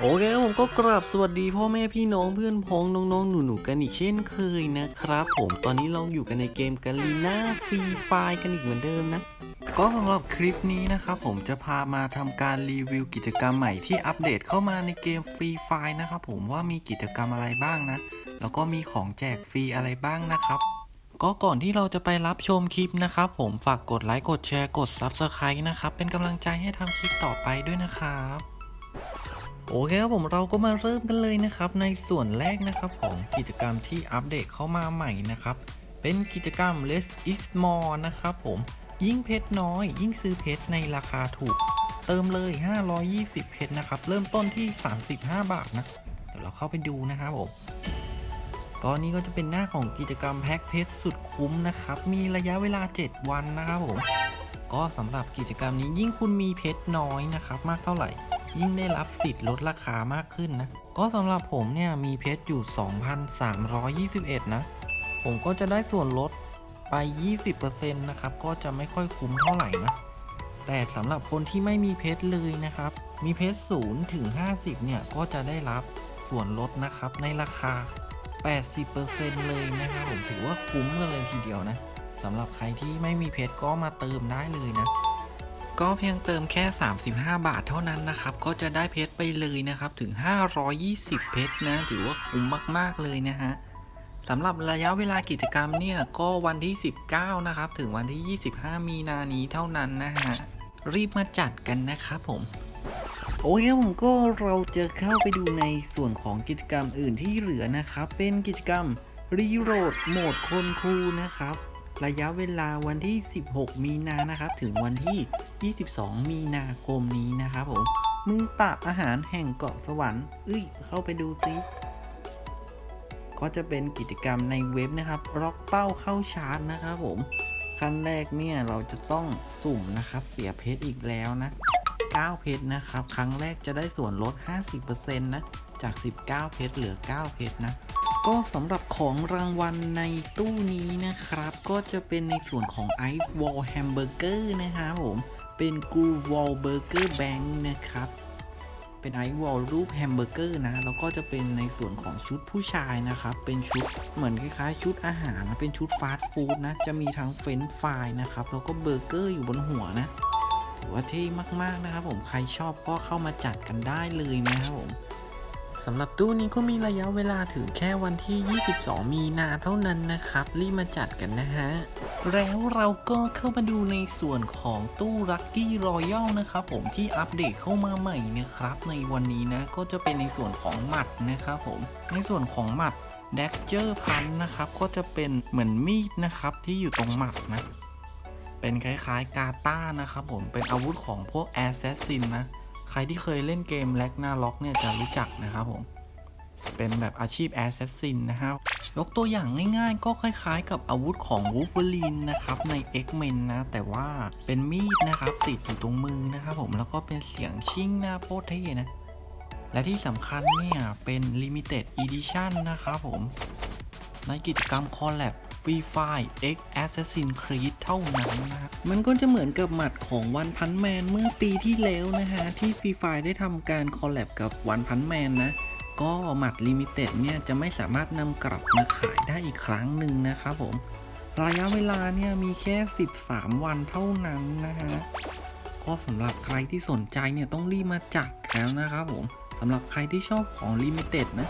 โอเคผมก็กราบสวัสดีพ่อแม่พี่น้องเพื่อนพ้องน้องๆ หนูๆกันอีกเช่นเคยนะครับ ผมตอนนี้เราอยู่กันในเกมกาลีน่าฟรีไฟกันอีกเหมือนเดิมนะ ก็สำหรับคลิปนี้นะครับผมจะพามาทำการรีวิวกิจกรรมใหม่ที่อัปเดตเข้ามาในเกมฟรีไฟนะครับผมว่ามีกิจกรรมอะไรบ้างนะ แล้วก็มีของแจกฟรีอะไรบ้างนะครับก็ก่อนที่เราจะไปรับชมคลิปนะครับผมฝากกดไลค์กดแชร์กด Subscribe นะครับเป็นกำลังใจให้ทำคลิปต่อไปด้วยนะครับ โอเคครับผมเราก็มาเริ่มกันเลยนะครับ ในส่วนแรกนะครับของกิจกรรมที่อัปเดตเข้ามาใหม่นะครับ เป็นกิจกรรม less is more นะครับผมยิ่งเพชรน้อย ยิ่งซื้อเพชรในราคาถูก เติมเลย 520 เพชรนะครับ เริ่มต้นที่ 35 บาทนะ เดี๋ยวเราเข้าไปดูนะครับผมก็นี่ก็จะเป็นหน้าของกิจกรรมแพ็กเพชรสุดคุ้มนะครับ มีระยะเวลา 7 วันนะครับผม ก็สำหรับกิจกรรมนี้ยิ่งคุณมีเพชรน้อยนะครับ มากเท่าไหร่ ยิ่งได้รับสิทธิ์ลดราคามากขึ้นนะ ก็สำหรับผมเนี่ยมีเพชรอยู่ 2,321 นะ ผมก็จะได้ส่วนลดไป 20%นะครับ ก็จะไม่ค่อยคุ้มเท่าไหร่นะ แต่สำหรับคนที่ไม่มีเพชรเลยนะครับ มีเพชร0ถึง 50 เนี่ย ก็จะได้รับส่วนลดนะครับในราคา 80%เลยนะครับผมถือว่าคุ้มกันเลยทีเดียวนะสำหรับใครที่ไม่มีเพชรก็มาเติมได้เลยนะ ก็เพียงเติมแค่ 35 บาทเท่านั้นนะครับ ก็จะได้เพชรไปเลยนะครับถึง 520 เพชรนะถือว่าคุ้มมาก ๆ เลยนะฮะสำหรับระยะเวลากิจกรรมเนี่ยก็วันที่ 19 นะครับ ถึงวันที่ 25 มีนานี้เท่านั้นนะฮะ รีบมาจัดกันนะครับผม โอเคผมก็เราจะเข้าไปดูในส่วนของกิจกรรมอื่นที่เหลือนะครับ เป็นกิจกรรมรีโหลดโหมดคนคูนะครับ ระยะเวลาวันที่ 16 มีนานะครับ ถึงวันที่ 22 มีนาคมนี้นะครับผมมือปราบอาหารแห่งเกาะสวรรค์เอ้ย เข้าไปดูซิก็จะเป็นกิจกรรมในเว็บนะครับ ล็อกเป้าเข้าชาร์จนะครับผม ขั้นแรกเนี่ยเราจะต้องสุ่มนะครับ เสียเพชรอีกแล้วนะ 9 เพชรนะครับ ครั้งแรกจะได้ส่วนลด 50%นะ จาก 19 เพชรเหลือ 9 เพชรนะ ก็สำหรับของรางวัลในตู้นี้นะครับ ก็จะเป็นในส่วนของ Ice Wall Hamburger นะครับผม เป็น g o o Wall Burger Bank นะครับ เป็น Ice Wall รูปแฮมเบอร์เกอร์นะ แล้วก็จะเป็นในส่วนของชุดผู้ชายนะครับ เป็นชุดเหมือนคล้ายๆ ชุดอาหารนะ เป็นชุดฟาสต์ฟู้ดนะ จะมีทั้งเฟรนฟรายนะครับ แล้วก็เบอร์เกอร์อยู่บนหัวนะถือว่าเท่มากๆนะครับผม ใครชอบก็เข้ามาจัดกันได้เลยนะครับผม สำหรับตู้นี้ก็มีระยะเวลาถึงแค่วันที่ 22 มีนาเท่านั้นนะครับ รีบมาจัดกันนะฮะ แล้วเราก็เข้ามาดูในส่วนของตู้ Lucky Royal นะครับผมที่อัปเดตเข้ามาใหม่นะครับ ในวันนี้นะก็จะเป็นในส่วนของหมัดนะครับผม ในส่วนของหมัด d a g g e r พันนะครับ ก็จะเป็นเหมือนมีดนะครับที่อยู่ตรงหมัดนะ เป็นคล้ายๆกาตานะครับผมเป็นอาวุธของพวกแอส s ซ s ซินนะ ใครที่เคยเล่นเกมแล็กหน้าล็อกเนี่ยจะรู้จักนะครับผม เป็นแบบอาชีพแอส s ซ s ซินนะครับ ยกตัวอย่างง่ายๆ ก็คล้ายๆ กับอาวุธของวูฟเวอรีนนะครับใน X-Men นะ แต่ว่าเป็นมีดนะครับ ติดอยู่ตรงมือนะครับผมแล้วก็เป็นเสียงชิ่งหน้าโคตรเท่นะ และที่สำคัญเนี่ยเป็น Limited Edition นะครับผมในกิจกรรมคอลแลบ ฟรีไฟ X Assassin Creed เท่านั้นนะมันก็จะเหมือนกับหมัดของวันพันแมนเมื่อปีที่แล้วนะฮะ ที่ฟรีไฟได้ทำการคอลแลบกับวันพันแมนนะก็หมัดลิมิเต็ดเนี่ยจะไม่สามารถนำกลับมาขายได้อีกครั้งหนึ่งนะครับผม ระยะเวลาเนี่ยมีแค่ 13 วันเท่านั้นนะฮะ ก็สำหรับใครที่สนใจเนี่ยต้องรีบมาจัดแล้วนะครับผมสำหรับใครที่ชอบของลิมิเต็ดนะ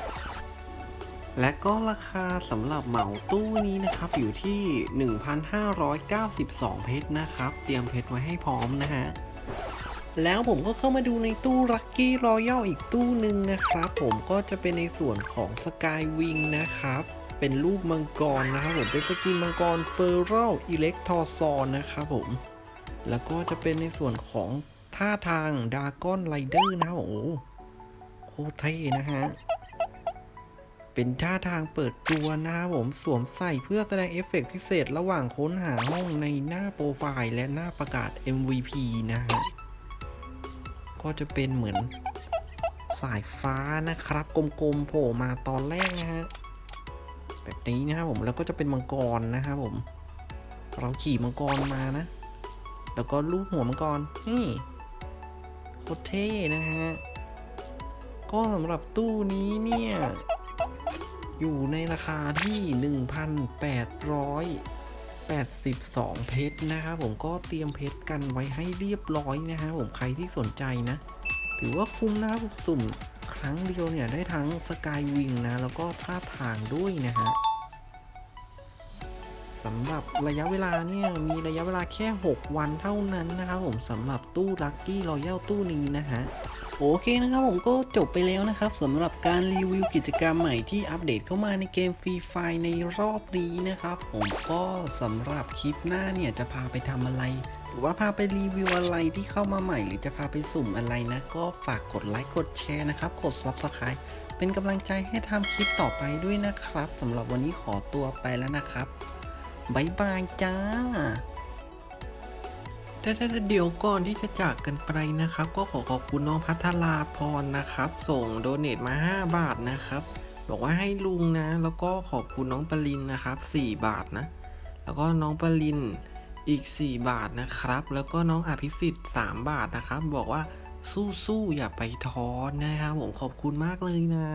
และก็ราคาสำหรับเหมาตู้นี้นะครับอยู่ที่ 1,592 เพชรนะครับ เตรียมเพชรไว้ให้พร้อมนะฮะแล้วผมก็เข้ามาดูในตู้ Lucky Royal อีกตู้หนึ่งนะครับ ผมก็จะเป็นในส่วนของ Sky Wing นะครับ เป็นรูปมังกรนะครับผมเป็นสกินมังกร f e r a l Electrosaur นนะครับผม แล้วก็จะเป็นในส่วนของท่าทาง Dragon Rider นะครับโอ้โหโคตรเท่นะฮะ เป็นท่าทางเปิดตัวนะครับผมสวมใส่เพื่อแสดงเอฟเฟกต์พิเศษระหว่างค้นหาห้องในหน้าโปรไฟล์และหน้าประกาศ MVP นะฮะก็จะเป็นเหมือนสายฟ้านะครับ กลมๆโผล่มาตอนแรกนะฮะแบบนี้นะครับผมแล้วก็จะเป็นมังกรนะครับผม เราขี่มังกรมานะ แล้วก็ลูบหัวมังกรนี่โคตรเท่นะฮะก็สำหรับตู้นี้เนี่ย อยู่ในราคาที่ 1,882 เพชรนะครับผมก็เตรียมเพชรกันไว้ให้เรียบร้อยนะฮะผมใครที่สนใจนะ ถือว่าคุ้มนะครับสุ่มครั้งเดียวเนี่ยได้ทั้งสกายวิงนะ แล้วก็ท่าทางด้วยนะฮะสำหรับระยะเวลาเนี่ยมีระยะเวลาแค่ 6 วันเท่านั้นนะครับผมสำหรับตู้ลัคกี้รอยัลตู้นี้นะฮะ โอเคนะครับผมก็จบไปแล้วนะครับสำหรับการรีวิวกิจกรรมใหม่ที่อัปเดตเข้ามาในเกมฟรีไฟในรอบนี้นะครับผมก็สำหรับคลิปหน้าเนี่ยจะพาไปทำอะไร หรือว่าพาไปรีวิวอะไรที่เข้ามาใหม่ หรือจะพาไปสุ่มอะไรนะ ก็ฝากกดไลค์กดแชร์นะครับ กด Subscribe เป็นกำลังใจให้ทำคลิปต่อไปด้วยนะครับสำหรับวันนี้ขอตัวไปแล้วนะครับบ๊ายบายจ้า แต่เดี๋ยวก่อนที่จะจากกันไปนะครับ ก็ขอขอบคุณน้องพัทราพรนะครับ ส่งโดเนทมา 5 บาทนะครับ บอกว่าให้ลุงนะ แล้วก็ขอบคุณน้องปรินนะครับ 4 บาทนะ แล้วก็น้องปรินอีก 4 บาทนะครับ แล้วก็น้องอภิสิทธิ์ 3 บาทนะครับ บอกว่าสู้ๆอย่าไปท้อนะครับผมขอบคุณมากเลยนะ